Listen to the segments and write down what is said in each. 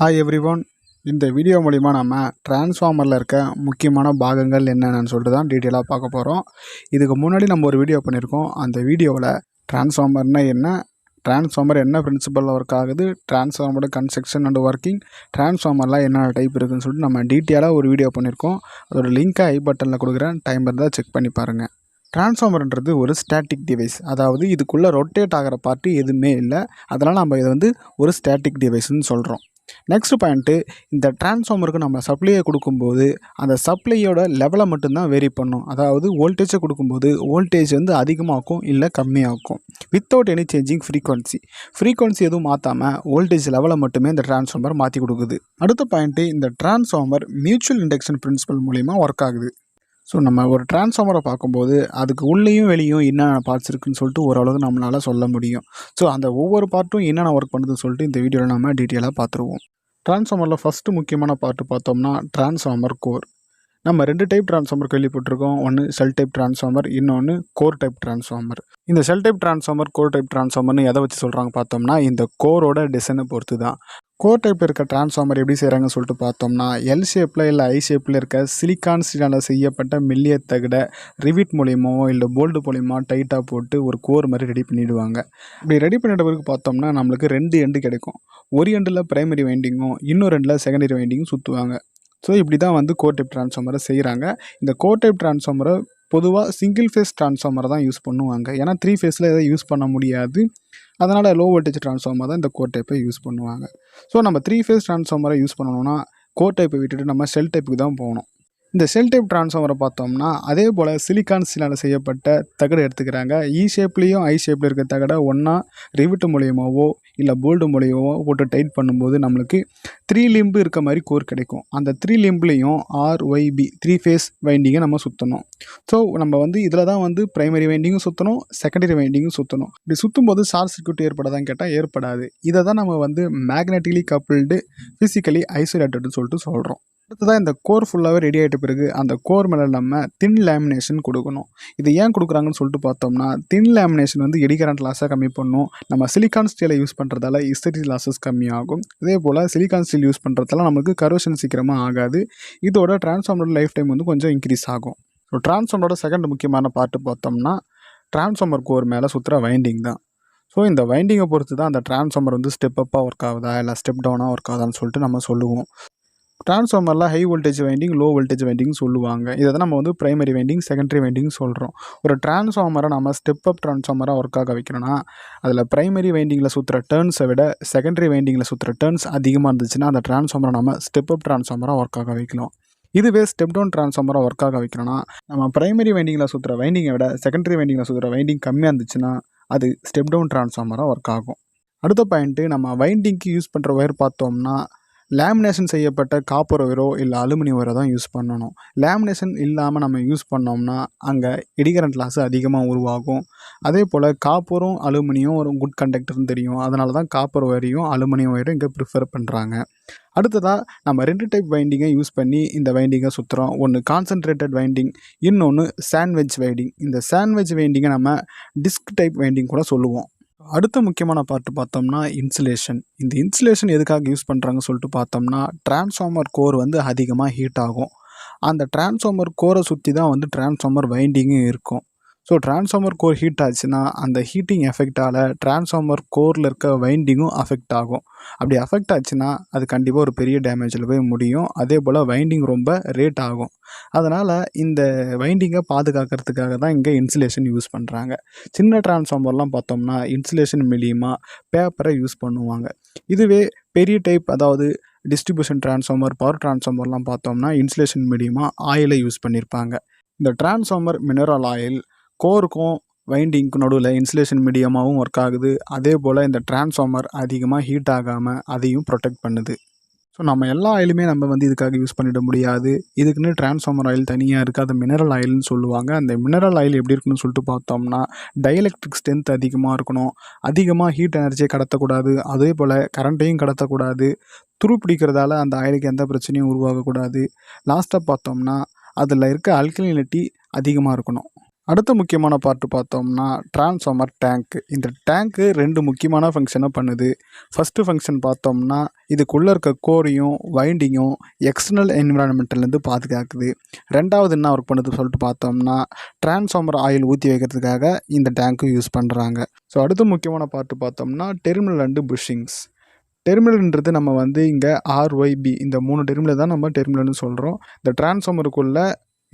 Hi everyone இந்த video மூலிமா நம்ம டிரான்ஸ்ஃபார்மரில் இருக்க முக்கியமான பாகங்கள் என்னென்னு சொல்லிட்டு தான் டீட்டெயிலாக பார்க்க போகிறோம் இதுக்கு முன்னாடி நம்ம ஒரு வீடியோ பண்ணியிருக்கோம். அந்த வீடியோவில் டிரான்ஸ்ஃபார்மர்னால் என்ன? டிரான்ஸ்ஃபார்மர் என்ன பிரின்சிபலில் ஒர்க் ஆகுது? டிரான்ஸ்ஃபார்மரோட கன்ஸ்ட்ரக்ஷன் அண்ட் ஒர்க்கிங் டிரான்ஸ்ஃபார்மர்லாம் என்னென்ன டைப் இருக்குதுன்னு சொல்லிட்டு நம்ம டீட்டெயிலாக ஒரு வீடியோ பண்ணியிருக்கோம். அதோட லிங்க்கை ஐ பட்டனில் கொடுக்குறேன். டைம் இருந்தால் செக் பண்ணி பாருங்கள் டிரான்ஸ்ஃபார்மர்ன்றது ஒரு ஸ்டாட்டிக் டிவைஸ் அதாவது இதுக்குள்ளே ரொட்டேட் ஆகிற பார்ட்டு எதுவுமே இல்லை. அதனால் நம்ம இதை வந்து ஒரு ஸ்டாட்டிக் டிவைஸ்னு சொல்கிறோம் நெக்ஸ்ட் பாயிண்ட்டு இந்த டிரான்ஸ்ஃபார்மருக்கு நம்ம சப்ளையை கொடுக்கும்போது அந்த சப்ளையோட லெவலை மட்டும்தான் வேரி பண்ணும். அதாவது வோல்டேஜை கொடுக்கும்போது வோல்டேஜ் வந்து அதிகமாகும் இல்லை கம்மியாகும் without any changing frequency frequency எதுவும் மாற்றாமல் வோல்டேஜ் லெவலை மட்டுமே இந்த டிரான்ஸ்ஃபார்மர் மாற்றி கொடுக்குது. அடுத்த பாயிண்ட்டு இந்த டிரான்ஸ்ஃபார்மர் மியூச்சுவல் இண்டக்ஷன் பிரின்சிபல் மூலிமா ஒர்க் ஆகுது. ஸோ நம்ம ஒரு டிரான்ஸ்ஃபார்மரை பார்க்கும்போது அதுக்கு உள்ளேயும் வெளியும் என்னென்ன பார்ட்ஸ் இருக்குன்னு சொல்லிட்டு ஓரளவுக்கு நம்மளால் சொல்ல முடியும். ஸோ அந்த ஒவ்வொரு பார்ட்டும் என்னென்ன ஒர்க் பண்ணுதுன்னு சொல்லிட்டு இந்த வீடியோவில் நம்ம டீட்டெயிலாக பார்த்துருவோம். டிரான்ஸ்ஃபார்மரில் ஃபஸ்ட்டு முக்கியமான பார்ட்டு பார்த்தோம்னா டிரான்ஸ்ஃபார்மர் கோர் நம்ம ரெண்டு டைப் டிரான்ஸ்ஃபார்மர் கேள்விப்பட்டிருக்கோம். ஒன்று செல் டைப் டிரான்ஸ்ஃபார்மர் இன்னொன்று கோர் டைப் டிரான்ஸ்ஃபார்மர் இந்த shell type transformer core type டிரான்ஸ்ஃபார்மர்னு எதை வச்சு சொல்கிறாங்க பார்த்தோம்னா இந்த கோரோட டிசைனை பொறுத்து தான் கோர் டைப்பில் இருக்க டிரான்ஸ்ஃபார்மர் எப்படி செய்கிறாங்கன்னு சொல்லிட்டு பார்த்தோம்னா எல் ஷேப்பில் இல்லை ஐ ஷேப்பில் இருக்க சிலிக்கான் ஸ்டீலால் செய்யப்பட்ட மெல்லிய தகட ரிவிட் மூலியமாவோ இல்லை போல்டு மூலியமாக டைட்டாக போட்டு ஒரு கோர் மாதிரி ரெடி பண்ணிவிடுவாங்க இப்படி ரெடி பண்ணிட்ட பிறகு பார்த்தோம்னா நம்மளுக்கு ரெண்டு எண்டு கிடைக்கும். ஒரு எண்டில் ப்ரைமரி வைண்டிங்கும் இன்னொரு ரெண்டில் செகண்டரி வைண்டிங்கும் சுற்றுவாங்க ஸோ இப்படி தான் வந்து கோர் டைப் டிரான்ஸ்ஃபார்மரை செய்கிறாங்க இந்த கோர் டைப் டிரான்ஸ்ஃபார்மரை பொதுவாக சிங்கிள் ஃபேஸ் டிரான்ஸ்ஃபார்மரை தான் யூஸ் பண்ணுவாங்க. ஏன்னா த்ரீ ஃபேஸில் எதை யூஸ் பண்ண முடியாது. அதனால் லோ வோல்டேஜ் ட்ரான்ஸ்ஃபார்மர் தான் இந்த கோர் டைப்பை யூஸ் பண்ணுவாங்க. ஸோ நம்ம த்ரீ ஃபேஸ் ட்ரான்ஸ்ஃபார்மரை யூஸ் பண்ணணும்னா கோர் டைப்பை விட்டுட்டு நம்ம செல் டைப்புக்கு தான் போகணும். இந்த செல் டைப் டிரான்ஸ்ஃபார்மரை பார்த்தோம்னா அதே போல் சிலிக்கான் ஸ்டீலால் செய்யப்பட்ட தகடு எடுத்துக்கிறாங்க. இ ஷேப்லேயும் ஐ ஷேப்பில் இருக்க தகடை ஒன்றா ரிவிட்டு மூலியமாவோ இல்லை போல்டு மூலியமாகவோ போட்டு டைட் பண்ணும்போது நம்மளுக்கு த்ரீ லிம்பு இருக்க மாதிரி கோர் கிடைக்கும். அந்த three லிம்ப்லேயும் R Y B three phase வைண்டிங்கை நம்ம சுற்றணும் ஸோ நம்ம வந்து இதில் தான் வந்து ப்ரைமரி வைண்டிங்கும் சுற்றணும் செகண்டரி வைண்டிங்கும் சுற்றணும் இப்படி சுற்றும் போது ஷார்ட் சர்க்யூட் ஏற்படாதான் கேட்டால் ஏற்படாது. இதை தான் நம்ம வந்து மேக்னெட்டிக்கலி கப்பிள்டு ஃபிசிக்கலி ஐசோலேட்டட்னு சொல்லிட்டு சொல்கிறோம் அடுத்ததாக இந்த கோர் ஃபுல்லாகவே ரெடி ஆகிட்ட பிறகு அந்த கோர் மேலே நம்ம தின் லேமினேஷன் கொடுக்கணும். இது ஏன் கொடுக்குறாங்கன்னு சொல்லிட்டு பார்த்தோம்னா தின் லேமினேஷன் வந்து எடி கரண்ட் கம்மி பண்ணும். நம்ம சிலிக்கான் ஸ்டீலை யூஸ் பண்ணுறதால இசரி லாஸஸ் கம்மியாகும் இதே போல் சிலிக்கான் ஸ்டீல் யூஸ் பண்ணுறதால நமக்கு கரோஷன் சீக்கிரமாக ஆகாது. இதோட டிரான்ஸ்ஃபார்மரோட லைஃப் டைம் வந்து கொஞ்சம் இன்க்ரீஸ் ஆகும். ஸோ டிரான்ஸ்ஃபார்மரோட செகண்ட் முக்கியமான பார்ட்டு பார்த்தோம்னா டிரான்ஸ்ஃபார்மர் கோர் மேலே சுற்றுற வைண்டிங் தான். ஸோ இந்த வைண்டிங்கை பொறுத்து தான் அந்த டிரான்ஸ்ஃபார்மர் வந்து ஸ்டெப் அப்பாக ஒர்க் ஆகுதா இல்லை ஸ்டெப் டவுனாக ஒர்க் ஆகுதான்னு சொல்லிட்டு நம்ம சொல்லுவோம். ட்ரான்ஸ்ஃபார்மரில் high voltage winding low voltage winding சொல்லுவாங்க. இதை தான் நம்ம வந்து பிரைமரி வைண்டிங் செகண்டரி வைண்டிங் சொல்கிறோம் ஒரு டிரான்ஸ்ஃபார்மரை நம்ம ஸ்டெப் அப் டிரான்ஸ்ஃபார்மராக ஒர்க் ஆக வைக்கணும்னா அதில் பிரைமரி வைண்டிங்கில் சுற்றுற டேர்ன்ஸை விட செகண்டரி வைண்டிங்கில் சுற்றுற டேர்ன்ஸ் அதிகமாக இருந்துச்சுன்னா அந்த டிரான்ஸ்ஃபார்மரை நம்ம ஸ்டெப் அப் டிரான்ஸ்ஃபார்மராக ஒர்க் ஆக வைக்கலாம். இதுவே ஸ்டெப் டவுன் டிரான்ஸ்ஃபார்மராக ஒர்க் ஆக வைக்கணும்னா நம்ம பிரைமரி வைண்டிங்கில் சுற்றுற வைண்டிங்கை விட செகண்டரி வைண்டிங்கில் சுற்றுற வைண்டிங் கம்மியாக இருந்துச்சுன்னா அது ஸ்டெப் டவுன் டிரான்ஸ்ஃபார்மராக ஒர்க் ஆகும். அடுத்த பாயிண்ட்டு நம்ம வைண்டிங்க்கு யூஸ் பண்ணுற ஒயர் பார்த்தோம்னா லேமினேஷன் செய்யப்பட்ட காப்பர் ஒயரோ இல்லை அலுமினியம் ஒயரோ தான் யூஸ் பண்ணணும். லேமினேஷன் இல்லாமல் நம்ம யூஸ் பண்ணோம்னா அங்கே இடிகரண்ட் லாஸ் அதிகமாக உருவாகும். அதே போல் காப்பரும் அலுமினியம் ஒரு குட் கண்டக்டர்னு தெரியும். அதனால தான் காப்பர் ஒயரையும் அலுமினியம் ஒயரும் இங்கே ப்ரிஃபர் பண்ணுறாங்க அடுத்ததாக நம்ம ரெண்டு டைப் வைண்டிங்கை யூஸ் பண்ணி இந்த வைண்டிங்கை சுற்றுறோம் ஒன்று கான்சன்ட்ரேட்டட் வைண்டிங் இன்னொன்று சாண்ட்வெஜ் வைண்டிங் இந்த சாண்ட்வெஜ் வைண்டிங்கை நம்ம டிஸ்க் டைப் வைண்டிங் கூட சொல்லுவோம். அடுத்த முக்கியமான பார்ட்டு பார்த்தோம்னா இன்சுலேஷன் இந்த இன்சுலேஷன் எதுக்காக யூஸ் பண்ணுறாங்கன்னு சொல்லிட்டு பார்த்தோம்னா டிரான்ஸ்ஃபார்மர் கோர் வந்து அதிகமாக ஹீட் ஆகும். அந்த டிரான்ஸ்ஃபார்மர் கோரை சுற்றி தான் வந்து டிரான்ஸ்ஃபார்மர் வைண்டிங்கும் இருக்கும். ஸோ டிரான்ஸ்ஃபார்மர் கோர் ஹீட் ஆச்சுன்னா அந்த ஹீட்டிங் எஃபெக்டால் டிரான்ஸ்ஃபார்மர் கோரில் இருக்க வைண்டிங்கும் அஃபெக்ட் ஆகும். அப்படி அஃபெக்ட் ஆச்சுன்னா அது கண்டிப்பாக ஒரு பெரிய டேமேஜில் போய் முடியும். அதே போல் வைண்டிங் ரொம்ப ரேட் ஆகும். அதனால் இந்த வைண்டிங்கை பாதுகாக்கிறதுக்காக தான் இங்கே இன்சுலேஷன் யூஸ் பண்ணுறாங்க சின்ன டிரான்ஸ்ஃபார்மர்லாம் பார்த்தோம்னா இன்சுலேஷன் மூலியமாக பேப்பரை யூஸ் பண்ணுவாங்க. இதுவே பெரிய டைப் அதாவது டிஸ்ட்ரிபியூஷன் டிரான்ஸ்ஃபார்மர் பவர் டிரான்ஸ்ஃபார்மர்லாம் பார்த்தோம்னா இன்சுலேஷன் மீடியமாக ஆயிலை யூஸ் பண்ணியிருப்பாங்க இந்த டிரான்ஸ்ஃபார்மர் மினரல் ஆயில் கோருக்கும் வைண்டிங்க்கு நடுவில் இன்சுலேஷன் மீடியமாகவும் ஒர்க் ஆகுது. அதே போல் இந்த டிரான்ஸ்ஃபார்மர் அதிகமாக ஹீட் ஆகாமல் அதையும் ப்ரொடெக்ட் பண்ணுது. ஸோ நம்ம எல்லா ஆயிலுமே நம்ம வந்து இதுக்காக யூஸ் பண்ணிட முடியாது. இதுக்குன்னு டிரான்ஸ்ஃபார்மர் ஆயில் தனியாக இருக்குது அது மினரல் ஆயில்னு சொல்லுவாங்க. அந்த மினரல் ஆயில் எப்படி இருக்குன்னு சொல்லிட்டு பார்த்தோம்னா டைஎலக்ட்ரிக் ஸ்ட்ரென்த் அதிகமாக இருக்கணும். அதிகமாக ஹீட் எனர்ஜியை கடத்தக்கூடாது. அதே போல் கரண்ட்டையும் கடத்தக்கூடாது. துரு பிடிக்கிறதால அந்த ஆயிலுக்கு எந்த பிரச்சனையும் உருவாகக்கூடாது. லாஸ்ட்டாக பார்த்தோம்னா அதில் இருக்க அல்கலினிட்டி அதிகமாக இருக்கணும். அடுத்த முக்கியமான பார்ட்டு பார்த்தோம்னா டிரான்ஸ்ஃபார்மர் டேங்க்கு இந்த டேங்க்கு ரெண்டு முக்கியமான ஃபங்க்ஷனை பண்ணுது. ஃபஸ்ட்டு ஃபங்க்ஷன் பார்த்தோம்னா இதுக்குள்ளே இருக்க கோரையும் வைண்டிங்கும் எக்ஸ்டர்னல் என்விரான்மெண்ட்லேருந்து பாதுகாக்குது. ரெண்டாவது என்ன ஒர்க் பண்ணுது சொல்லிட்டு பார்த்தோம்னா டிரான்ஸ்ஃபார்மர் ஆயில் ஊற்றி வைக்கிறதுக்காக இந்த டேங்க்கு யூஸ் பண்ணுறாங்க ஸோ அடுத்த முக்கியமான பார்ட்டு பார்த்தோம்னா டெர்மினல் அண்டு புஷ்ஷிங்ஸ் டெர்மினல்ன்றது நம்ம வந்து இங்கே ஆர்ஒய்பி இந்த மூணு டெர்மினல் தான் நம்ம டெர்மினல்னு சொல்கிறோம் இந்த டிரான்ஸ்ஃபார்மருக்குள்ளே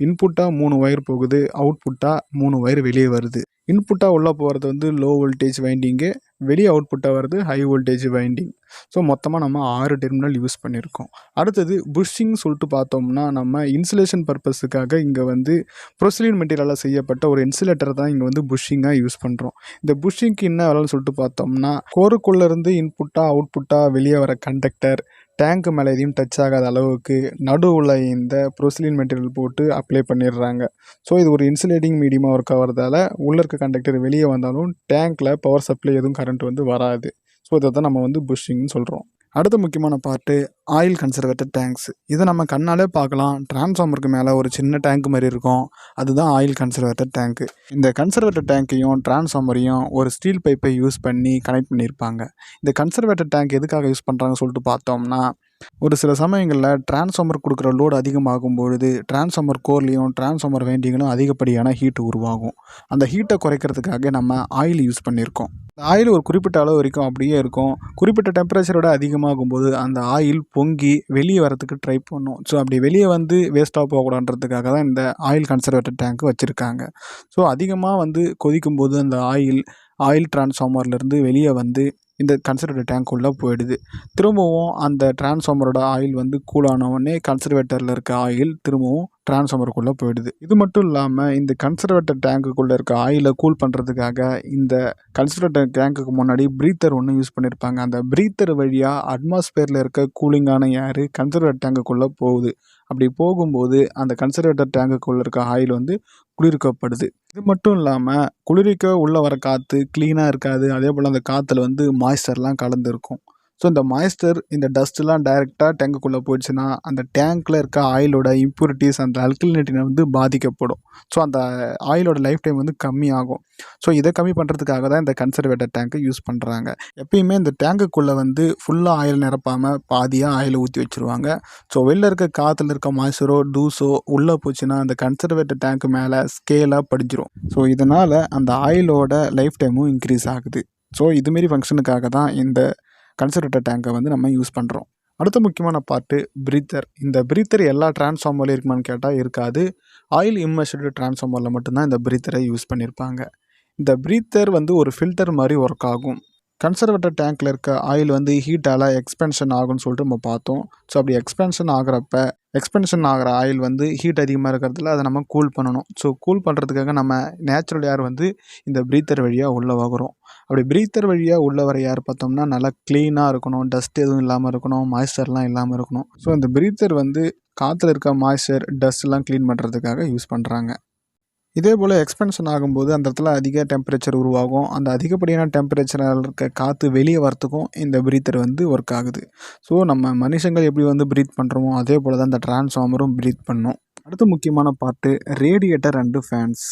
இன்புட்டாக மூணு ஒயர் போகுது அவுட்புட்டாக மூணு ஒயர் வெளியே வருது. இன்புட்டாக உள்ளே போகிறது வந்து லோ வோல்டேஜ் வைண்டிங்கு வெளியே அவுட்புட்டாக வருது ஹை வோல்டேஜ் வைண்டிங் ஸோ மொத்தமாக நம்ம ஆறு டெர்மினல் யூஸ் பண்ணியிருக்கோம் அடுத்தது புஷ்ஷிங் சொல்லிட்டு பார்த்தோம்னா நம்ம இன்சுலேஷன் பர்பஸுக்காக இங்கே வந்து ப்ரொசிலின் மெட்டீரியலாக செய்யப்பட்ட ஒரு இன்சுலேட்டர் தான் இங்கே வந்து புஷ்ஷிங்காக யூஸ் பண்ணுறோம் இந்த புஷ்ஷிங்க்கு என்ன வேலைன்னு சொல்லிட்டு பார்த்தோம்னா கோருக்குள்ளேருந்து இன்புட்டாக அவுட்புட்டாக வெளியே வர கண்டக்டர் டேங்க்கு மேலே எதையும் டச் ஆகாத அளவுக்கு நடுவில் இந்த ப்ரொசிலின் மெட்டீரியல் போட்டு அப்ளை பண்ணிடுறாங்க. ஸோ இது ஒரு இன்சுலேட்டிங் மீடியமாக ஒர்க் ஆகிறதால உள்ளே இருக்க கண்டக்டர் வெளியே வந்தாலும் டேங்க்கில் பவர் சப்ளை எதுவும் கரண்ட் வந்து வராது. ஸோ இதை தான் நம்ம வந்து புஷ்ஷிங்னு சொல்கிறோம் அடுத்த முக்கியமான பார்ட்டு ஆயில் கன்சர்வேட்டட் டேங்க்ஸ். இதை நம்ம கண்ணாலே பார்க்கலாம். டிரான்ஸ்ஃபார்மருக்கு மேலே ஒரு சின்ன டேங்க் மாதிரி இருக்கும். அதுதான் ஆயில் கன்சர்வேட்டட் டேங்க்கு இந்த கன்சர்வேட்டட் டேங்க்கையும் டிரான்ஸ்ஃபார்மரையும் ஒரு ஸ்டீல் பைப்பை யூஸ் பண்ணி கனெக்ட் பண்ணியிருப்பாங்க. இந்த கன்சர்வேட்டட் டேங்க் எதுக்காக யூஸ் பண்ணுறாங்கன்னு சொல்லிட்டு பார்த்தோம்னா ஒரு சில சமயங்களில் டிரான்ஸ்ஃபார்மர் கொடுக்குற லோடு அதிகமாகும் பொழுது டிரான்ஸ்ஃபார்மர் கோர்லேயும் டிரான்ஸ்ஃபார்மர் வைண்டிங்களும் அதிகப்படியான ஹீட் உருவாகும். அந்த ஹீட்டை குறைக்கிறதுக்காக நம்ம ஆயில் யூஸ் பண்ணியிருக்கோம். அந்த ஆயில் ஒரு குறிப்பிட்ட அளவு வரைக்கும் அப்படியே இருக்கும். குறிப்பிட்ட டெம்பரேச்சரோட அதிகமாகும்போது அந்த ஆயில் பொங்கி வெளியே வரத்துக்கு ட்ரை பண்ணும். ஸோ அப்படி வெளியே வந்து வேஸ்ட்டாக போகக்கூடாதுன்றதுக்காக தான் இந்த ஆயில் கன்சர்வேட்டர் டேங்க் வச்சுருக்காங்க. ஸோ அதிகமாக வந்து கொதிக்கும் போது அந்த ஆயில் ஆயில் டிரான்ஸ்ஃபார்மர்லேருந்து வெளியே வந்து இந்த கன்சர்வேட்டர் டேங்க் உள்ளே போயிடுது. திரும்பவும் அந்த டிரான்ஸ்ஃபார்மரோட ஆயில் வந்து கூலான கன்சர்வேட்டரில் இருக்க ஆயில் திரும்பவும் டிரான்ஸ்ஃபார்மருக்குள்ளே போயிடுது. இது மட்டும் இல்லாமல் இந்த கன்சர்வேட்டர் டேங்க்குள்ளே இருக்க ஆயிலை கூல் பண்ணுறதுக்காக இந்த கன்சர்வேட்டர் டேங்க்குக்கு முன்னாடி ப்ரீத்தர் ஒன்று யூஸ் பண்ணியிருப்பாங்க அந்த ப்ரீத்தர் வழியாக அட்மாஸ்பியரில் இருக்க கூலிங்கான ஏர் கன்சர்வேட்டர் டேங்குக்குள்ளே போகுது. அப்படி போகும்போது அந்த கன்சர்வேட்டர் டேங்குக்குள்ளே இருக்க ஆயில் வந்து குளிர்க்கப்படுது. இது மட்டும் இல்லாமல் குளிர்விக்க உள்ளே வர காற்று க்ளீனாக இருக்காது. அதே போல் அந்த காற்றுல வந்து மாய்ஸ்டர்லாம் கலந்துருக்கும். ஸோ இந்த மாய்ஸ்டர் இந்த டஸ்ட்லாம் டைரெக்டாக டேங்குக்குள்ளே போயிடுச்சுன்னா அந்த டேங்க்கில் இருக்க ஆயிலோட இம்ப்யூரிட்டிஸ் அந்த அல்கலினிட்டினை வந்து பாதிக்கப்படும். ஸோ அந்த ஆயிலோட லைஃப் டைம் வந்து கம்மியாகும் ஸோ இதை கம்மி பண்ணுறதுக்காக தான் இந்த கன்சர்வேட்டர் டேங்க்கை யூஸ் பண்ணுறாங்க எப்பயுமே இந்த டேங்குக்குள்ளே வந்து ஃபுல்லாக ஆயில் நிரப்பாமல் பாதியாக ஆயில் ஊற்றி வச்சுருவாங்க. ஸோ வெளில இருக்க காற்றுல இருக்க மாய்ஸ்டரோ டூஸோ உள்ளே போச்சுன்னா அந்த கன்சர்வேட்டர் டேங்க் மேலே ஸ்கேலாக படிஞ்சிரும். ஸோ இதனால் அந்த ஆயிலோட லைஃப் டைமும் இன்க்ரீஸ் ஆகுது. ஸோ இதுமாரி ஃபங்க்ஷனுக்காக தான் இந்த கன்சர்வேட்டர் டேங்கை வந்து நம்ம யூஸ் பண்ணுறோம் அடுத்த முக்கியமான பார்ட்டு பிரீத்தர் இந்த பிரீத்தர் எல்லா டிரான்ஸ்ஃபார்மர்லையும் இருக்குமான்னு கேட்டால் இருக்காது. ஆயில் இம்மர்ஸ்டு டிரான்ஸ்ஃபார்மரில் மட்டும்தான் இந்த பிரீத்தரை யூஸ் பண்ணியிருப்பாங்க இந்த பிரீத்தர் வந்து ஒரு ஃபில்டர் மாதிரி ஒர்க் ஆகும். கன்சர்வேட்டர் டேங்க்கில் இருக்க ஆயில் வந்து ஹீட்டால் எக்ஸ்பென்ஷன் ஆகும்னு சொல்லிட்டு நம்ம பார்த்தோம். ஸோ அப்படி எக்ஸ்பென்ஷன் ஆகிறப்ப எக்ஸ்பென்ஷன் ஆகிற ஆயில் வந்து ஹீட் அதிகமாக இருக்கிறதுல அதை நம்ம கூல் பண்ணணும். ஸோ கூல் பண்ணுறதுக்காக நம்ம நேச்சுரல் ஏர் வந்து இந்த ப்ரீத்தர் வழியாக உள்ளே வகுறோம் அப்படி ப்ரீத்தர் வழியாக உள்ளே வர ஏர் பார்த்தோம்னா நல்லா க்ளீனாக இருக்கணும். டஸ்ட் எதுவும் இல்லாமல் இருக்கணும். மாய்ஸ்டர்லாம் இல்லாமல் இருக்கணும். ஸோ இந்த ப்ரீத்தர் வந்து காற்றுல இருக்க மாய்ஸ்டர் டஸ்ட்லாம் க்ளீன் பண்ணுறதுக்காக யூஸ் பண்ணுறாங்க இதே போல் எக்ஸ்பென்ஷன் ஆகும்போது அந்த இடத்துல அதிக டெம்பரேச்சர் உருவாகும். அந்த அதிகப்படியான டெம்பரேச்சரில் இருக்க காற்று வெளியே வரத்துக்கும் இந்த ப்ரீத்தர் வந்து ஒர்க் ஆகுது. ஸோ நம்ம மனுஷங்கள் எப்படி வந்து ப்ரீத் பண்ணுறோமோ அதே போல் தான் இந்த டிரான்ஸ்ஃபார்மரும் ப்ரீத் பண்ணும். அடுத்த முக்கியமான பார்ட்டு ரேடியேட்டர் அண்டு ஃபேன்ஸ்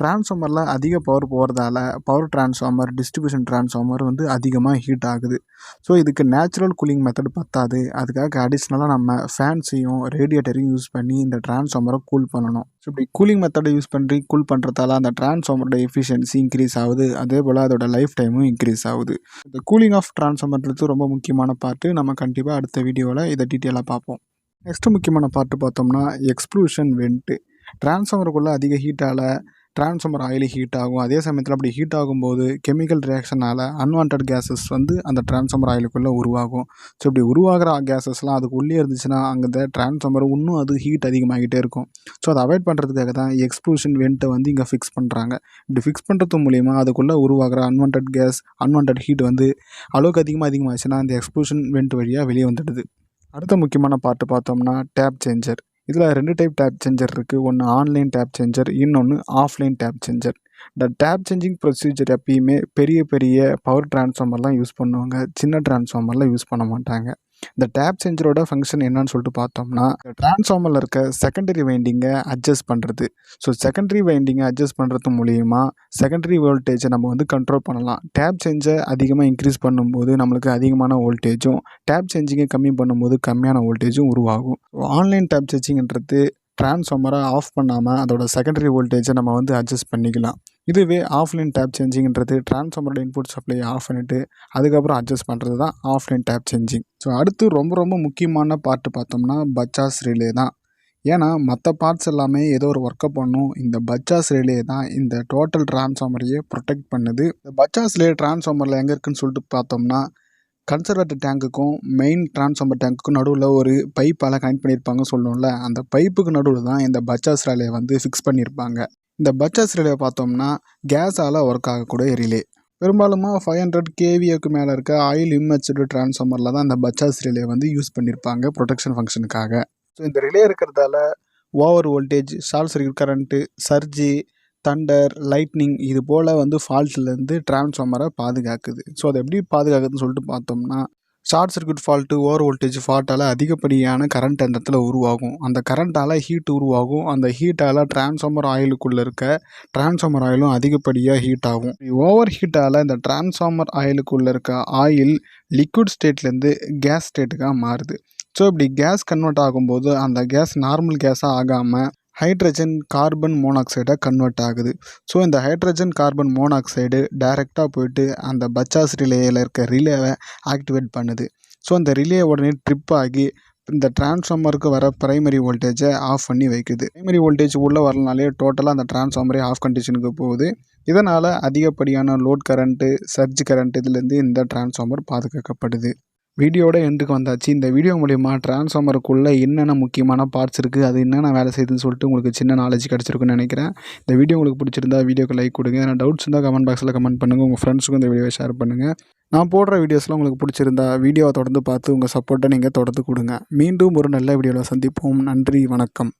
டிரான்ஸ்ஃபார்மரில் அதிக பவர் போகிறதால பவர் டிரான்ஸ்ஃபார்மர் டிஸ்ட்ரிபியூஷன் டிரான்ஸ்ஃபார்மர் வந்து அதிகமாக ஹீட் ஆகுது. ஸோ இதுக்கு நேச்சுரல் கூலிங் மெத்தட் பத்தாது. அதுக்காக அடிஷ்னலாக நம்ம ஃபேன்ஸையும் ரேடியேட்டரையும் யூஸ் பண்ணி இந்த டிரான்ஸ்ஃபார்மரை கூல் பண்ணணும். ஸோ இப்படி கூலிங் மெத்தடை யூஸ் பண்ணி கூல் பண்ணுறதால அந்த டிரான்ஸ்ஃபார்மரோட எஃபிஷியன்சி இன்க்ரீஸ் ஆகுது. அதே போல் அதோட லைஃப் டைமும் இன்க்ரீஸ் ஆகுது. இந்த கூலிங் ஆஃப் டிரான்ஸ்ஃபார்மர்ன்றது ரொம்ப முக்கியமான பார்ட்டு நம்ம கண்டிப்பாக அடுத்த வீடியோவில் இதை டீட்டெயிலாக பார்ப்போம். நெக்ஸ்ட் முக்கியமான பார்ட்டு பார்த்தோம்னா எக்ஸ்ப்ளூஷன் வெண்ட்டு டிரான்ஸ்ஃபார்மருக்குள்ளே அதிக ஹீட்டால் டிரான்ஸ்ஃபார்மர் ஆயில் ஹீட் ஆகும். அதே சமயத்தில் அப்படி ஹீட் ஆகும்போது கெமிக்கல் ரியாக்ஷனால் அன்வான்ட் கேஸஸ் வந்து அந்த டிரான்ஸ்ஃபார்மர் ஆயிலுக்குள்ளே உருவாகும். ஸோ இப்படி உருவாகிற கேஸஸ்லாம் அதுக்கு உள்ளே இருந்துச்சுன்னா அங்கே டிரான்ஸ்ஃபார்மர் இன்னும் அது ஹீட் அதிகமாகிட்டே இருக்கும். ஸோ அதை அவாய்ட் பண்ணுறதுக்காக தான் எக்ஸ்ப்ளூஷன் வெண்ட்டை வந்து இங்கே ஃபிக்ஸ் பண்ணுறாங்க இப்படி ஃபிக்ஸ் பண்ணுறது மூலிமா அதுக்குள்ளே உருவாகிற அன்வான்ட் கேஸ் அன்வான்ட் ஹீட் வந்து அளவுக்கு அதிகமாக அதிகமாகிடுச்சுன்னா அந்த எக்ஸ்ப்ளூஷன் வெண்ட் வழியாக வெளியே வந்துடுது. அடுத்த முக்கியமான பார்ட்டு பார்த்தோம்னா டேப் சேஞ்சர் இதில் ரெண்டு டைப் டேப் சேஞ்சர் இருக்குது ஒன்று ஆன்லைன் டேப் சேஞ்சர் இன்னொன்று ஆஃப்லைன் டேப் சேஞ்சர் இந்த டேப் சேஞ்சிங் ப்ரொசீஜர் எப்பயுமே பெரிய பெரிய பவர் டிரான்ஸ்ஃபார்மர்லாம் யூஸ் பண்ணுவாங்க. சின்ன டிரான்ஸ்ஃபார்மர்லாம் யூஸ் பண்ண மாட்டாங்க. இந்த டேப் சேஞ்சரோட ஃபங்க்ஷன் என்னன்னு சொல்லிட்டு பார்த்தோம்னா டிரான்ஸ்ஃபார்மரில் இருக்க செகண்டரி வைண்டிங்கை அட்ஜஸ்ட் பண்ணுறது ஸோ செகண்டரி வைண்டிங்கை அட்ஜஸ்ட் பண்ணுறது மூலிமா செகண்டரி வோல்டேஜை நம்ம வந்து கண்ட்ரோல் பண்ணலாம். டேப் சேஞ்சை அதிகமாக இன்க்ரீஸ் பண்ணும்போது நம்மளுக்கு அதிகமான வோல்டேஜும் டேப் சேஞ்சிங்கை கம்மி பண்ணும்போது கம்மியான வோல்டேஜும் உருவாகும். ஆன்லைன் டேப் சேஞ்சிங்கிறது டிரான்ஸ்ஃபார்மரை ஆஃப் பண்ணாமல் அதோட செகண்டரி வோல்டேஜை நம்ம வந்து அட்ஜஸ்ட் பண்ணிக்கலாம். இதுவே ஆஃப்லைன் டேப் சேஞ்சிங்கிறது டிரான்ஸ்ஃபார்மரோட இன்புட் சப்ளையை ஆஃப் பண்ணிவிட்டு அதுக்கப்புறம் அட்ஜஸ்ட் பண்ணுறது தான் ஆஃப்லைன் டேப் சேஞ்சிங் ஸோ அடுத்து ரொம்ப ரொம்ப முக்கியமான பார்ட்டு பார்த்தோம்னா பச்சாஸ் ரிலே தான். ஏன்னா மற்ற பார்ட்ஸ் எல்லாமே ஏதோ ஒரு ஒர்க்கை பண்ணும். இந்த பச்சாஸ் ரிலே தான் இந்த டோட்டல் டிரான்ஸ்ஃபார்மரையே ப்ரொடெக்ட் பண்ணுது. இந்த பச்சாஸ் ரிலே டிரான்ஸ்ஃபார்மரில் எங்கே இருக்குன்னு சொல்லிட்டு பார்த்தோம்னா கன்சர்வேட்டர் டேங்க்குக்கும் மெயின் டிரான்ஸ்ஃபார்மர் டேங்குக்கும் நடுவில் ஒரு பைப்பால் கனெக்ட் பண்ணியிருப்பாங்க சொல்லணும்ல அந்த பைப்புக்கு நடுவில் தான் இந்த பச்சாஸ் ரிலே வந்து ஃபிக்ஸ் பண்ணியிருப்பாங்க இந்த பச்சாஸ் ரிலே பார்த்தோம்னா கேஸால் ஒர்க் ஆகக்கூடிய ரிலே பெரும்பாலுமா ஃபைவ் ஹண்ட்ரட் கேவிஏக்கு மேலே இருக்க ஆயில் இம்மெச்சூர்டு டிரான்ஸ்ஃபார்மரில் தான் இந்த பச்சாஸ் ரிலே வந்து யூஸ் பண்ணியிருப்பாங்க ப்ரொடெக்ஷன் ஃபங்க்ஷனுக்காக ஸோ இந்த ரிலே இருக்கிறதால over voltage short circuit current surge thunder lightning இது போல் வந்து ஃபால்ட்லேருந்து டிரான்ஸ்ஃபார்மரை பாதுகாக்குது. ஸோ அதை எப்படி பாதுகாக்குதுன்னு சொல்லிட்டு பார்த்தோம்னா short circuit fault over voltage ஃபால்ட்டால் அதிகப்படியான கரண்ட் அந்த இடத்துல உருவாகும். அந்த கரண்ட்டால் ஹீட் உருவாகும். அந்த ஹீட்டால் டிரான்ஸ்ஃபார்மர் ஆயிலுக்குள்ளே இருக்க டிரான்ஸ்ஃபார்மர் ஆயிலும் அதிகப்படியாக ஹீட் ஆகும். ஓவர் ஹீட்டால் இந்த டிரான்ஸ்ஃபார்மர் ஆயிலுக்குள்ளே இருக்க ஆயில் லிக்விட் ஸ்டேட்லேருந்து கேஸ் ஸ்டேட்டுக்காக மாறுது. ஸோ இப்படி கேஸ் கன்வெர்ட் ஆகும்போது அந்த கேஸ் நார்மல் கேஸாக ஆகாமல் ஹைட்ரஜன் கார்பன் மோனாக்சைடாக கன்வெர்ட் ஆகுது. ஸோ இந்த ஹைட்ரஜன் கார்பன் மோனாக்சைடு டைரெக்டாக போயிட்டு அந்த பச்சாஸ் ரிலேயில் இருக்க ரிலேவை ஆக்டிவேட் பண்ணுது. ஸோ அந்த ரிலே உடனே ட்ரிப் ஆகி இந்த டிரான்ஸ்ஃபார்மருக்கு வர பிரைமரி வோல்டேஜை ஆஃப் பண்ணி வைக்குது. பிரைமரி வோல்டேஜ் உள்ளே வரலனாலே டோட்டலாக அந்த டிரான்ஸ்ஃபார்மரே ஆஃப் கண்டிஷனுக்கு போகுது. இதனால் அதிகப்படியான லோட் கரண்ட்டு சர்ஜ் கரண்ட் இதுலேருந்து இந்த டிரான்ஸ்ஃபார்மர் பாதுகாக்கப்படுது. வீடியோட எண்டுக்கு வந்தாச்சு. இந்த வீடியோ மூலிமா டிரான்ஸ்ஃபார்மருக்குள்ளே என்னென்ன முக்கியமான பார்ட்ஸ் இருக்குது அது என்னென்ன வேலை செய்யுதுன்னு சொல்லிட்டு உங்களுக்கு சின்ன நாலேஜ் கிடச்சிருக்குன்னு நினைக்கிறேன். இந்த வீடியோ உங்களுக்கு பிடிச்சிருந்தா வீடியோக்கு லைக் கொடுங்க. ஏன்னா டவுட்ஸ் இருந்தால் கமெண்ட் பாக்ஸில் கமெண்ட் பண்ணுங்கள் உங்கள் ஃப்ரெண்ட்ஸுக்கும் இந்த வீடியோவை ஷேர் பண்ணுங்கள் நான் போடுற வீடியோஸ்லாம் உங்களுக்கு பிடிச்சிருந்தா வீடியோவை தொடர்ந்து பார்த்து உங்கள் சப்போர்ட்டை நீங்கள் தொடர்ந்து கொடுங்க. மீண்டும் ஒரு நல்ல வீடியோவில் சந்திப்போம். நன்றி வணக்கம்.